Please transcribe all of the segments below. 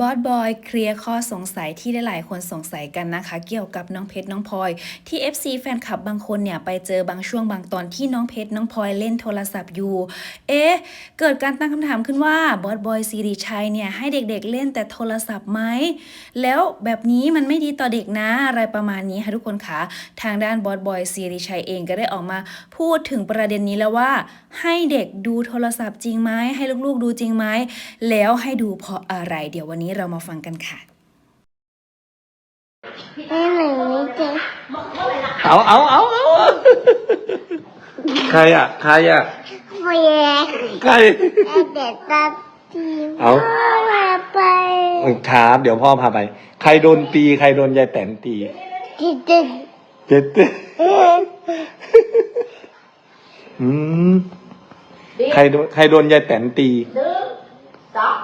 บอสบอยเคลียร์ข้อสงสัยที่หลายๆคนสงสัยกันนะคะ เกี่ยวกับน้องเพชรน้องพลอย ที่ FC แฟนคลับบางคนเนี่ยไปเจอบางช่วงบางตอนที่น้องเพชรน้องพลอยเล่นโทรศัพท์อยู่ เอ๊ะเกิดการตั้งคำถามขึ้นว่าบอสบอยซีรีชัยเนี่ยให้เด็กๆเล่นแต่โทรศัพท์ไหมแล้วแบบนี้มันไม่ดีต่อเด็กนะอะไรประมาณนี้ค่ะทุกคนคะทางด้านบอสบอยซีรีชัยเองก็ได้ออกมาพูดถึงประเด็นนี้แล้วว่า ให้เด็กดูโทรศัพท์จริงไหมให้ลูกๆดูจริงไหมแล้วให้ดูเพราะอะไรเดี๋ยววันนี้เรามาฟังกันค่ะไม่เหมือนไม่เจอเอาเอาเอาเอาใครอะ ใครอะเฟียใครเด็กตาทีเอามาไปครับเดี๋ยวพ่อพาไป ใครโดนตี ใครโดนยายแตนตีที่ดึกเจ็ดเต้อืมใครโดนใครโดนยายแตนตีหนึ่งสอง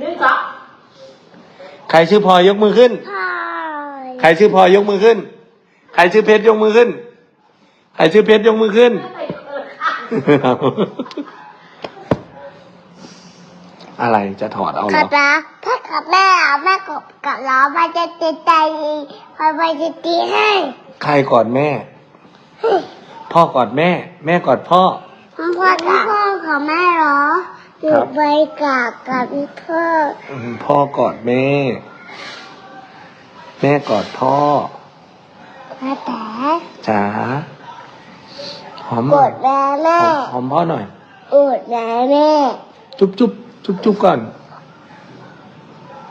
หนึ่งสอง ใครชื่อพลอยยกมือขึ้นพ่อใครชื่อพลอยยกมือขึ้น ใครชื่อเพชรยกมือขึ้น ใครชื่อเพชรยกมือขึ้น อะไรจะถอดเอาเหรขัอบนะถ้ากับแม่เอาแม่กับกับเรามันจะติดใจพอไปจะตีให้ใครกอดแม่ พ่อกอดแม่ แม่กอดพ่อ พ่อกับพ่อของแม่เหรอ หรือไปกับกับพ่ออืมพ่อกอดแม่ แม่กอดพ่อพ่อแต่จ๋าหอมหกน่อยดแม่แม่หอมหอมพ่อหน่อย กดแม่แม่จุ๊บจุ๊บจุ๊บจุ๊บก่อน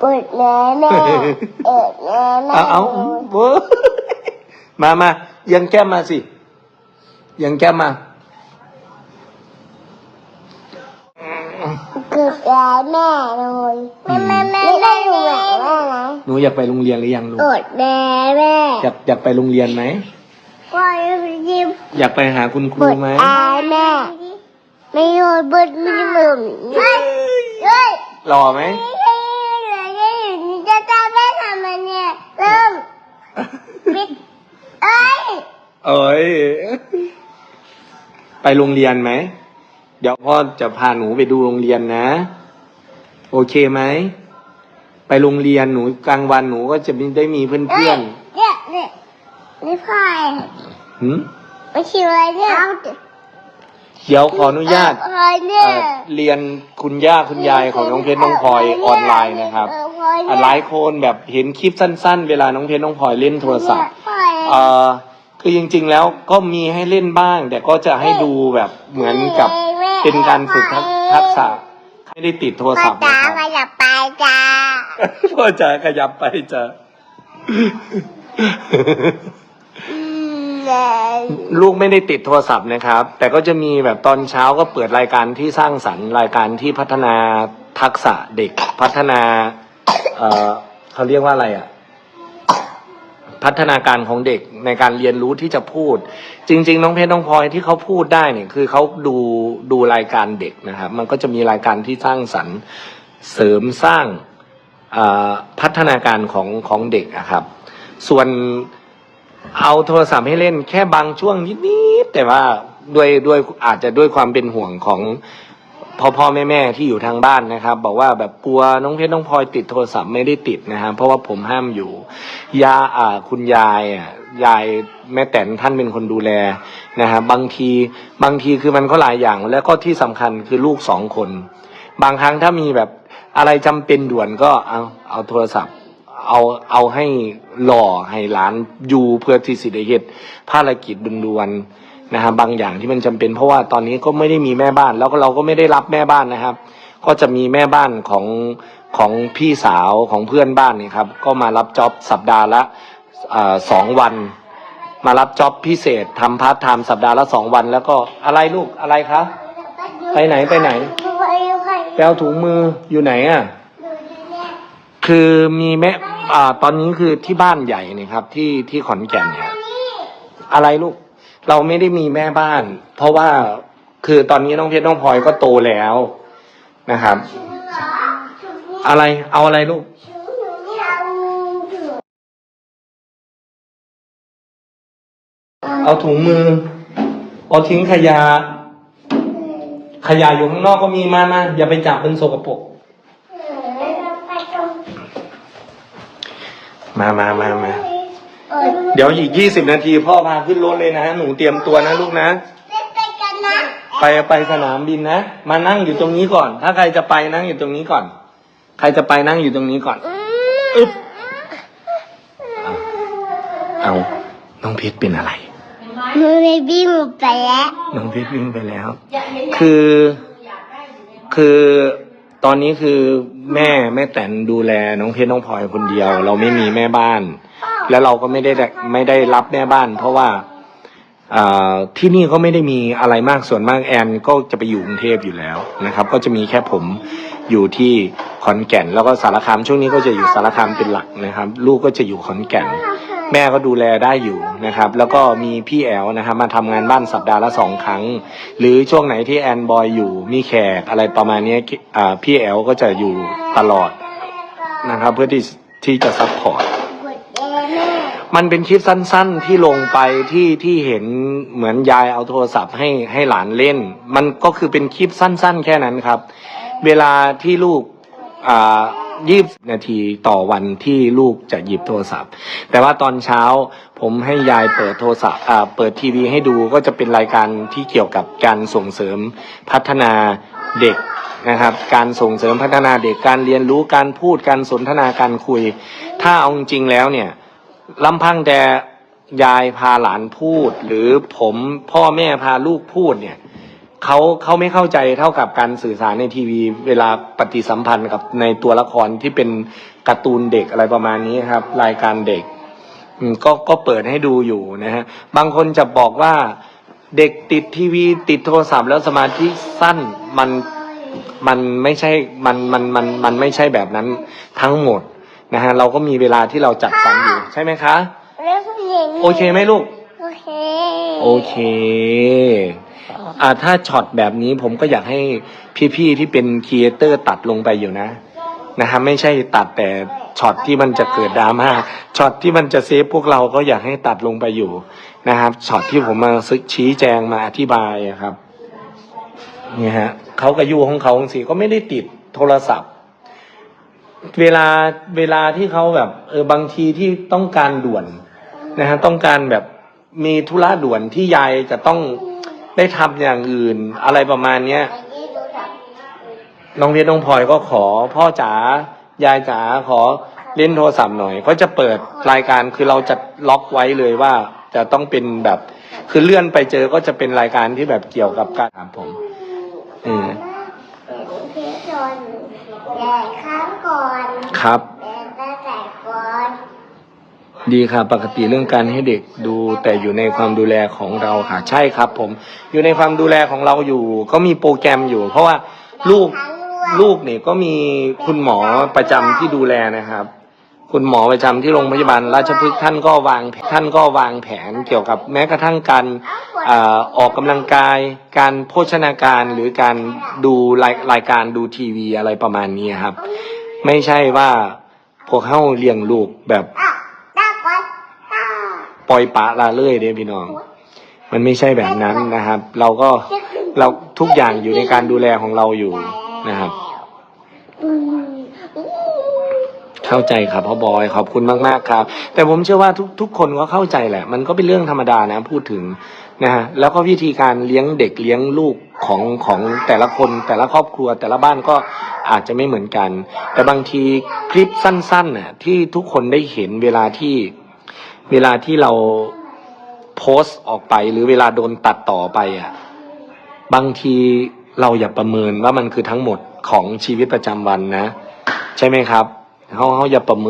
กดแม่แม่เอ็ดแม่แม่เอาเอาเว้ยมามายังแก้มมาสิ ยังแก้มมา กดแม่แม่เลยแม่แม่แม่แม่หนูอยากแม่นะหนูอยากไปโรงเรียนหรือยังลูกกดแม่แม่อยากอยากไปโรงเรียนไหมก็ยิ้มอยากไปหาคุณคกรูดไหมแม่แม่ ไม่โยนบนมือมือเฮ้ยเฮ้ยหล่อไหมจะทำได้ทำไมเนี่ยเริ่มปิดเอ้ยเอ้ยไปโรงเรียนไหมเดี๋ยวพ่อจะพาหนูไปดูโรงเรียนนะ โอเคไหม ไปโรงเรียนหนูกลางวันหนูก็จะมีได้มีเพื่อนเนี่ยเนี่ยนี่พายๆหืมไม่ใช่อะไรเนี่ยเดี๋ยวขออนุญาตอะไรเนี่เอ่อเรียนคุณย่าคุณยายของน้องเพชรน้องพลอยออนไลน์นะครับเออพลอยอะหลายคนแบบเห็นคลิปสั้น ๆ เวลาน้องเพชรน้องพลอยเล่นโทรศัพท์พลอย เอ่อคือจริงๆแล้วก็มีให้เล่นบ้าง แต่ก็จะให้ดูแบบเหมือนกับเป็นการฝึกทักทักษะ ไม่ได้ติดโทรพ่อศัพท์จ๋านะครับมาอย่าไปจ้าพ่อจะขยับไปจะอืมเลยลูกไม่ได้ติดโทรศัพท์นะครับ แต่ก็จะมีแบบตอนเช้าก็เปิดรายการที่สร้างสรรค์รายการที่พัฒนาทักษะเด็กพัฒนา เอ่อเขาเรียกว่าอะไรอะ พัฒนาการของเด็กในการเรียนรู้ที่จะพูด จริง ๆ น้องเพชรน้องพลอยที่เขาพูดได้เนี่ยคือเขาดูดูรายการเด็กนะครับ มันก็จะมีรายการที่สร้างสรรค์เสริมสร้างพัฒนาการของของเด็กนะครับ ส่วนเอาโทรศัพท์ให้เล่นแค่บางช่วงนิดๆแต่ว่าด้วยด้วยอาจจะด้วยความเป็นห่วงของ พ่อพ่อแม่แม่ที่อยู่ทางบ้านนะครับ บอกว่าแบบกลัวน้องเพชรน้องพลอยติดโทรศัพท์ไม่ได้ติดนะครับเพราะว่าผมห้ามอยู่ยาอ่าคุณยายอะยายแม่แตนท่านเป็นคนดูแลนะครับบางทีบางทีคือมันก็หลายอย่าง แล้วก็ที่สำคัญคือลูกสองคน บางครั้งถ้ามีแบบอะไรจำเป็นด่วนก็เอาเอาโทรศัพท์ เอาเอาให้หล่อให้หลานอยู่เพื่อที่สิได้เฮ็ดภารกิจด่วนๆ นะครับบางอย่างที่มันจำเป็นเพราะว่าตอนนี้ก็ไม่ได้มีแม่บ้าน แล้วก็เราก็ไม่ได้รับแม่บ้านนะครับ ก็จะมีแม่บ้านของของพี่สาวของเพื่อนบ้านนี่ครับก็มารับจ็อบสัปดาห์ละสองวัน มารับจ็อบพิเศษทำพาร์ทไทม์สัปดาห์ละสองวัน แล้วก็อะไรลูกอะไรคะไปไหนไปไหนแปลถุงมืออยู่ไหนอะคือมีแม่อ่าตอนนี้คือที่บ้านใหญ่เนี่ยครับ ที่ที่ขอนแก่นเนี่ยอะไรลูก เราไม่ได้มีแม่บ้าน เพราะว่าคือตอนนี้น้องเพชรน้องพลอยก็โตแล้วนะครับ อะไรเอาอะไรลูกเอาถุงมือ เอาทิ้งขยะ ขยะอยู่ข้างนอกก็มีมามาอย่าไปจับเป็นโสกปรกไปตรงมามามามา เออเดี๋ยวอีกยี่สิบนาทีพ่อพาขึ้นรถเลยนะหนูเตรียมตัวนะลูกนะ เล่นไปกันนะไปไปสนามบินนะ มานั่งอยู่ตรงนี้ก่อน ถ้าใครจะไปนั่งอยู่ตรงนี้ก่อน ใครจะไปนั่งอยู่ตรงนี้ก่อน อึ๊บเอาน้องเพชรเป็นอะไรมือเบบี้หมดไปแล้วน้องเพชรวิ่งไปแล้ว คือ คือตอนนี้คือแม่แม่แตนดูแลน้องเพชรน้องพลอยคนเดียว เราไม่มีแม่บ้าน แล้วเราก็ไม่ได้ไม่ได้รับแม่บ้าน เพราะว่าอที่นี่ก็ไม่ได้มีอะไรมากส่วนมากแอนก็จะไปอยู่กรุงเทพอยู่แล้วนะครับ ก็จะมีแค่ผมอยู่ที่ขอนแก่น แล้วก็สารคามช่วงนี้ก็จะอยู่สารคามเป็นหลักนะครับ ลูกก็จะอยู่ขอนแก่น แม่ก็ดูแลได้อยู่นะครับ แล้วก็มีพี่แอลนะครับมาทำงานบ้านสัปดาห์ละสองครั้ง หรือช่วงไหนที่แอนบอยอยู่มีแขกอะไรประมาณนี้พี่แอลก็จะอยู่ตลอดนะครับ เพื่อที่ที่จะซัพพอร์ต มันเป็นคลิปสั้น ๆ ที่ลงไปที่ที่เห็นเหมือนยายเอาโทรศัพท์ให้ให้หลานเล่น มันก็คือเป็นคลิปสั้น ๆ แค่นั้นครับ เวลาที่ลูกอ่ายี่สิบนาทีต่อวันที่ลูกจะหยิบโทรศัพท์ แต่ว่าตอนเช้าผมให้ยายเปิดโทรศัพท์อ่าเปิดทีวีให้ดูก็จะเป็นรายการที่เกี่ยวกับการส่งเสริมพัฒนาเด็กนะครับ การส่งเสริมพัฒนาเด็กการเรียนรู้การพูดการสนทนาการคุย ถ้าเอาจริงแล้วเนี่ย ลำพังแต่ยายพาหลานพูด หรือผมพ่อแม่พาลูกพูดเนี่ยเขาเขาไม่เข้าใจเท่ากับการสื่อสารในทีวี เวลาปฏิสัมพันธ์กับในตัวละครที่เป็นการ์ตูนเด็กอะไรประมาณนี้ครับ รายการเด็กก็ก็เปิดให้ดูอยู่นะฮะบางคนจะบอกว่าเด็กติดทีวี ติดโทรศัพท์แล้วสมาธิสั้นมันมันไม่ใช่มันมันมันมันไม่ใช่แบบนั้นทั้งหมด นะฮะเราก็มีเวลาที่เราจัดสรรอยู่ใช่ไหมคะ แล้วผู้หญิงโอเคไหมลูก โอเค โอเคอ่าถ้าช็อตแบบนี้ผมก็อยากให้พี่ๆที่เป็นครีเอเตอร์ตัดลงไปอยู่นะนะครับไม่ใช่ตัดแต่ช็อตที่มันจะเกิดดราม่าช็อตที่มันจะเซฟพวกเราก็อยากให้ตัดลงไปอยู่นะครับช็อตที่ผมมาซึกชี้แจงมาอธิบายอะครับเนี่ยฮะเขาก็อยู่ของเขาของสีก็ไม่ได้ติดโทรศัพท์ เวลาเวลาที่เขาแบบเออบางทีที่ต้องการด่วนนะฮะต้องการแบบมีธุระด่วนที่ยายจะต้องได้ทำอย่างอื่น อะไรประมาณเนี้ยน้องเพชรน้องพลอยก็ขอพ่อจ๋ายายจ๋าขอเล่นโทรศัพท์หน่อยก็จะเปิดรายการคือเราจะล็อกไว้เลยว่าจะต้องเป็นแบบ คือเลื่อนไปเจอก็จะเป็นรายการที่แบบเกี่ยวกับการถามผมเออ เป็นเพชรโดน แดดข้างก่อนครับแดดตั้งแต่ก่อนดีค่ะปกติเรื่องการให้เด็กดูแต่อยู่ในความดูแลของเราค่ะใช่ครับ ผมอยู่ในความดูแลของเราอยู่ ก็มีโปรแกรมอยู่ เพราะว่าลูกลูกเนี่ยก็มีคุณหมอประจำที่ดูแลนะครับ คุณหมอประจำที่โรงพยาบาลราชพฤกษ์ท่านก็วางท่านก็วางแผนเกี่ยวกับแม้กระทั่งการออกกำลังกาย การโภชนาการหรือการดูรายรายการดูทีวีอะไรประมาณนี้ครับ ไม่ใช่ว่าพวกเข้าเลี้ยงลูกแบบปล่อยปะละเลยเด้พี่น้อง มันไม่ใช่แบบนั้นนะครับ เราก็เราทุกอย่างอยู่ในการดูแลของเราอยู่นะครับ อืม เข้าใจครับพ่อบอยขอบคุณมากๆครับ แต่ผมเชื่อว่าทุกทุกคนก็เข้าใจแหละ มันก็เป็นเรื่องธรรมดานะพูดถึงนะฮะแล้วก็วิธีการเลี้ยงเด็กเลี้ยงลูกของของแต่ละคนแต่ละครอบครัว แต่ละบ้านก็อาจจะไม่เหมือนกัน แต่บางทีคลิปสั้นๆน่ะที่ทุกคนได้เห็นเวลาที่เวลาที่เราโพสต์ออกไป หรือเวลาโดนตัดต่อไปอะบางทีเราอย่าประเมินว่ามันคือทั้งหมดของชีวิตประจำวันนะ ใช่ไหมครับ เขาเขาอย่าประเมิน